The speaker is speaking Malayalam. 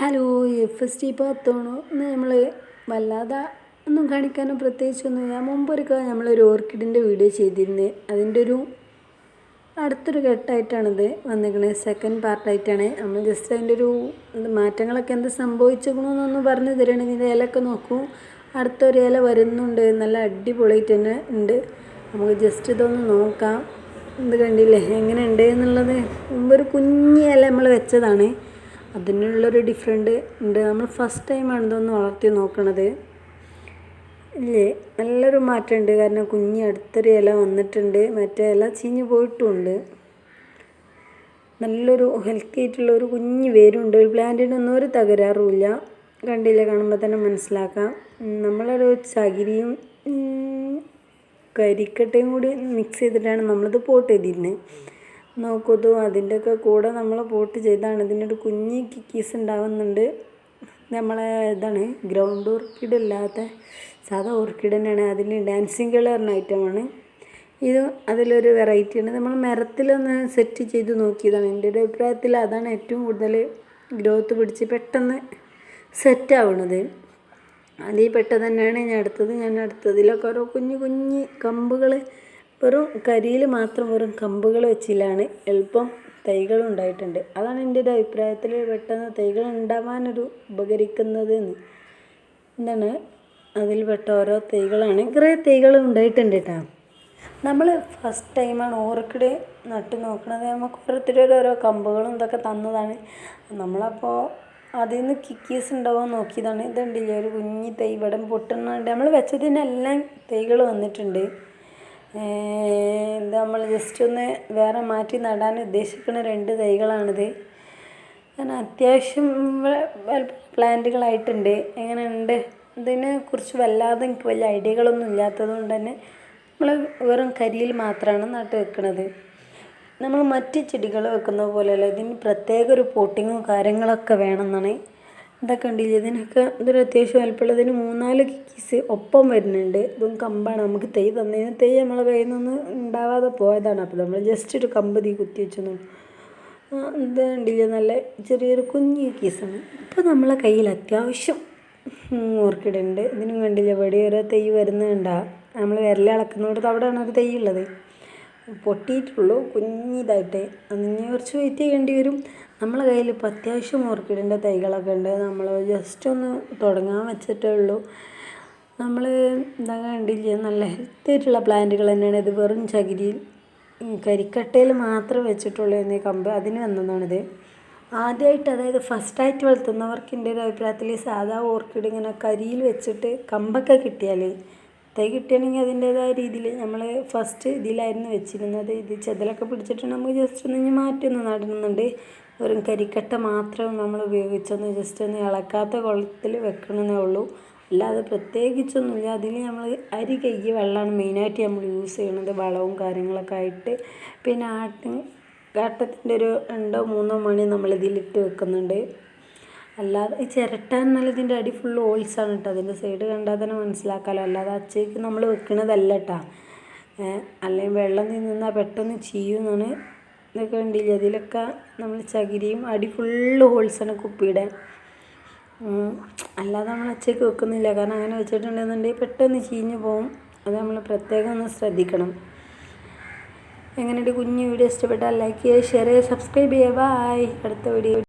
ഹലോ എഫ് എസ് ടി പത്തോണോ ഇന്ന് നമ്മൾ വല്ലാതെ ഒന്നും കാണിക്കാനും പ്രത്യേകിച്ചൊന്നും മുമ്പ് ഒരു നമ്മളൊരു ഓർക്കിഡിന്റെ വീഡിയോ ചെയ്തിരുന്നത് അതിന്റെ ഒരു അടുത്തൊരു ഘട്ടമായിട്ടാണിത് വന്നിരിക്കുന്നത് സെക്കൻഡ് പാർട്ടായിട്ടാണ് നമ്മൾ ജസ്റ്റ് അതിന്റെ ഒരു മാറ്റങ്ങളൊക്കെ എന്ത് സംഭവിച്ചിരിക്കണമെന്നൊന്ന് പറഞ്ഞു തരണം. ഇതിന്റെ ഇലയൊക്കെ നോക്കൂ. അടുത്തൊരു ഇല വരുന്നുണ്ട്. നല്ല അടിപൊളിയായിട്ട് തന്നെ ഉണ്ട്. നമുക്ക് ജസ്റ്റ് ഇതൊന്ന് നോക്കാം. ഇത് കണ്ടില്ലേ? എങ്ങനെയുണ്ട് എന്നുള്ളത്? മുമ്പൊരു കുഞ്ഞി ഇല നമ്മൾ വെച്ചതാണ്. അതിനുള്ളൊരു ഡിഫറെന്റ് ഉണ്ട്. നമ്മൾ ഫസ്റ്റ് ടൈമാണ് ഇതൊന്ന് വളർത്തി നോക്കണത്. ഇല്ലേ? നല്ലൊരു മാറ്റമുണ്ട്. കാരണം കുഞ്ഞി അടുത്തൊരു ഇല വന്നിട്ടുണ്ട്. മറ്റേ ഇല ചീഞ്ഞ് പോയിട്ടുമുണ്ട് നല്ലൊരു ഹെൽത്തി ആയിട്ടുള്ള ഒരു കുഞ്ഞ് വേരുണ്ട്. ഒരു പ്ലാന്റിനൊന്നും ഒരു തകരാറുമില്ല. കണ്ടില്ല? കാണുമ്പോൾ തന്നെ മനസ്സിലാക്കാം. നമ്മളൊരു ചകിരിയും കരിക്കട്ടയും കൂടി മിക്സ് ചെയ്തിട്ടാണ് നമ്മളിത് പോട്ട് ചെയ്തിരുന്നത്. നോക്കൂ അതിന്റെയൊക്കെ കൂടെ നമ്മൾ പോട്ട് ചെയ്താണ്. ഇതിനൊരു കുഞ്ഞ് കിക്കീസ് ഉണ്ടാവുന്നുണ്ട്. നമ്മളെ ഇതാണ് ഗ്രൗണ്ട് ഓർക്കിഡ് ഇല്ലാത്ത സാധാ ഓർക്കിഡ് തന്നെയാണ്. അതിൽ ഡാൻസിങ് പറഞ്ഞ ഐറ്റമാണ് ഇത് അതിലൊരു വെറൈറ്റിയാണ് നമ്മൾ മരത്തിലൊന്ന് സെറ്റ് ചെയ്ത് നോക്കിയതാണ്. എന്റെ ഒരു അഭിപ്രായത്തിൽ അതാണ് ഏറ്റവും കൂടുതൽ ഗ്രോത്ത് പിടിച്ച് പെട്ടെന്ന് സെറ്റ് അതിൽ പെട്ടത് തന്നെയാണ് ഞാൻ അടുത്തത്. ഞാൻ അടുത്തതിലൊക്കെ ഓരോ കുഞ്ഞു കുഞ്ഞ് കമ്പുകൾ വെറും കരിയിൽ മാത്രം വെറും കമ്പുകൾ വെച്ചിലാണ് എളുപ്പം തൈകൾ ഉണ്ടായിട്ടുണ്ട്. അതാണ് എന്റെ ഒരു അഭിപ്രായത്തിൽ പെട്ടെന്ന് തൈകൾ ഉണ്ടാവാനൊരു ഉപകരിക്കുന്നത് എന്താണ്? അതിൽപ്പെട്ട ഓരോ തൈകളാണ്. കുറേ തൈകൾ ഉണ്ടായിട്ടുണ്ട് കേട്ടോ. നമ്മൾ ഫസ്റ്റ് ടൈമാണ് ഓർക്കിഡ് നട്ട് നോക്കുന്നത് നമുക്ക് ഓരോരുത്തരും ഓരോ കമ്പുകളും ഇതൊക്കെ തന്നതാണ്. നമ്മളപ്പോൾ അതിൽ നിന്ന് കിക്കീസ് ഉണ്ടാവുമോ നോക്കിയതാണ്. ഇതുണ്ടല്ലേ ഒരു കുഞ്ഞി തൈ ഇവിടെ പൊട്ടുന്നുണ്ട് നമ്മൾ വെച്ചതിനെല്ലാം തൈകൾ വന്നിട്ടുണ്ട്. എന്താ നമ്മൾ ജസ്റ്റ് ഒന്ന് വേറെ മാറ്റി നടാൻ ഉദ്ദേശിക്കുന്ന രണ്ട് തൈകളാണിത്. കാരണം അത്യാവശ്യം പ്ലാന്റുകളായിട്ടുണ്ട്. എങ്ങനെയുണ്ട്? ഇതിനെ കുറിച്ച് വല്ലാതെ എനിക്ക് വലിയ ഐഡിയകളൊന്നും ഇല്ലാത്തത് കൊണ്ട് തന്നെ നമ്മൾ വെറും കരിയിൽ മാത്രമാണ് നട്ട് വെക്കുന്നത് നമ്മൾ മറ്റ് ചെടികൾ വെക്കുന്ന പോലെയല്ല ഇതിന് പ്രത്യേക ഒരു പോട്ടിങ്ങും കാര്യങ്ങളൊക്കെ വേണമെന്നാണ് ഇതൊക്കെ ഉണ്ടില്ല? ഇതിനൊക്കെ ഇതൊരു അത്യാവശ്യം വലിപ്പമുള്ളതിന് മൂന്നാൽ കിക്കീസ് ഒപ്പം വരുന്നുണ്ട്. ഇതും കമ്പാണ്. നമുക്ക് തൈ തന്നതിന് തൈ നമ്മളെ കയ്യിൽ നിന്ന് ഉണ്ടാവാതെ പോയതാണ്. അപ്പോൾ നമ്മൾ ജസ്റ്റ് ഒരു കമ്പ് തീ കുത്തി വെച്ചു ഇത് കണ്ടില്ല? നല്ല ചെറിയൊരു കുഞ്ഞു കീസാണ് ഇപ്പോൾ നമ്മളെ കയ്യിൽ അത്യാവശ്യം ഓർക്കിഡ് ഉണ്ട് ഇതിനും കണ്ടില്ല? ഇവിടെ ഓരോ തൈ വരുന്നുണ്ടാ. നമ്മൾ വിരലളക്കുന്നിടത്ത് അവിടെയാണ് ഒരു തൈ ഉള്ളത്. പൊട്ടിയിട്ടുള്ളൂ. കുഞ്ഞിതായിട്ട്. അതിന് കുറച്ച് വെയിറ്റ് ചെയ്യേണ്ടി വരും. നമ്മളെ കയ്യിൽ ഇപ്പോൾ അത്യാവശ്യം ഓർക്കിഡിന്റെ തൈകളൊക്കെ ഉണ്ട്. നമ്മൾ ജസ്റ്റ് ഒന്ന് തുടങ്ങാൻ വെച്ചിട്ടേ ഉള്ളൂ. നമ്മൾ എന്താ കണ്ടില്ലേ? നല്ല ഹെൽത്തി ആയിട്ടുള്ള പ്ലാന്റുകൾ തന്നെയാണ്. ഇത് വെറും ചകിരിയിൽ കരിക്കട്ടയിൽ മാത്രം വെച്ചിട്ടുള്ളൂ എന്നീ കമ്പ് അതിന് വന്നതാണിത്. ആദ്യമായിട്ട് അതായത് ഫസ്റ്റായിട്ട് വളർത്തുന്നവർക്ക് എന്റെ ഒരു അഭിപ്രായത്തിൽ സാധാ ഓർക്കിഡ് ഇങ്ങനെ കരിയിൽ വെച്ചിട്ട് കമ്പൊക്കെ കിട്ടിയാൽ തൈ കിട്ടുകയാണെങ്കിൽ അതിന്റേതായ രീതിയിൽ നമ്മൾ ഫസ്റ്റ് ഇതിലായിരുന്നു വെച്ചിരുന്നത്. ഇത് ചെതലൊക്കെ പിടിച്ചിട്ട് നമുക്ക് ജസ്റ്റ് ഒന്ന് മാറ്റി ഒന്ന് നടുന്നുണ്ട്. വെറും കരിക്കട്ട മാത്രം നമ്മൾ ഉപയോഗിച്ചൊന്ന് ജസ്റ്റ് ഒന്ന് ഇളക്കാത്ത കുളത്തിൽ വെക്കണമെന്നേ ഉള്ളൂ. അല്ലാതെ പ്രത്യേകിച്ചൊന്നുമില്ല. അതിൽ നമ്മൾ അരി കഴുകിയ വെള്ളമാണ് മെയിനായിട്ട് നമ്മൾ യൂസ് ചെയ്യണത് വളവും കാര്യങ്ങളൊക്കെ ആയിട്ട്. പിന്നെ ആട്ടിൻ കാട്ടത്തിന്റെ ഒരു രണ്ടോ മൂന്നോ മണി നമ്മളിതിലിട്ട് വെക്കുന്നുണ്ട്. അല്ലാതെ ഈ ചിരട്ട എന്നാൽ ഇതിന്റെ അടി ഫുൾ ഹോൾസാണ് കേട്ടോ അതിന്റെ സൈഡ് കണ്ടാൽ തന്നെ മനസ്സിലാക്കാമല്ലോ അല്ലാതെ അച്ചയ്ക്ക് നമ്മൾ വെക്കണതല്ല കേട്ടോ അല്ലെങ്കിൽ വെള്ളം നിന്നാൽ പെട്ടെന്ന് ചീയുന്നാണ് ഇതൊക്കെ കണ്ടില്ലേ? അതിലൊക്കെ നമ്മൾ ചകിരിയും അടി ഫുള്ള് ഹോൾസാണ് കുപ്പിയുടെ. അല്ലാതെ നമ്മൾ അച്ചേക്ക് വെക്കുന്നില്ല. കാരണം അങ്ങനെ വെച്ചിട്ടുണ്ടെന്നുണ്ടെങ്കിൽ പെട്ടെന്ന് ചീഞ്ഞ് പോകും അത് നമ്മൾ പ്രത്യേകം ഒന്ന് ശ്രദ്ധിക്കണം. എങ്ങനെയുണ്ട് കുഞ്ഞു വീഡിയോ? ഇഷ്ടപ്പെട്ടാൽ ലൈക്ക് ചെയ്യുക ഷെയർ ചെയ്യുക സബ്സ്ക്രൈബ് ചെയ്യുക. ബായ് അടുത്ത വീഡിയോ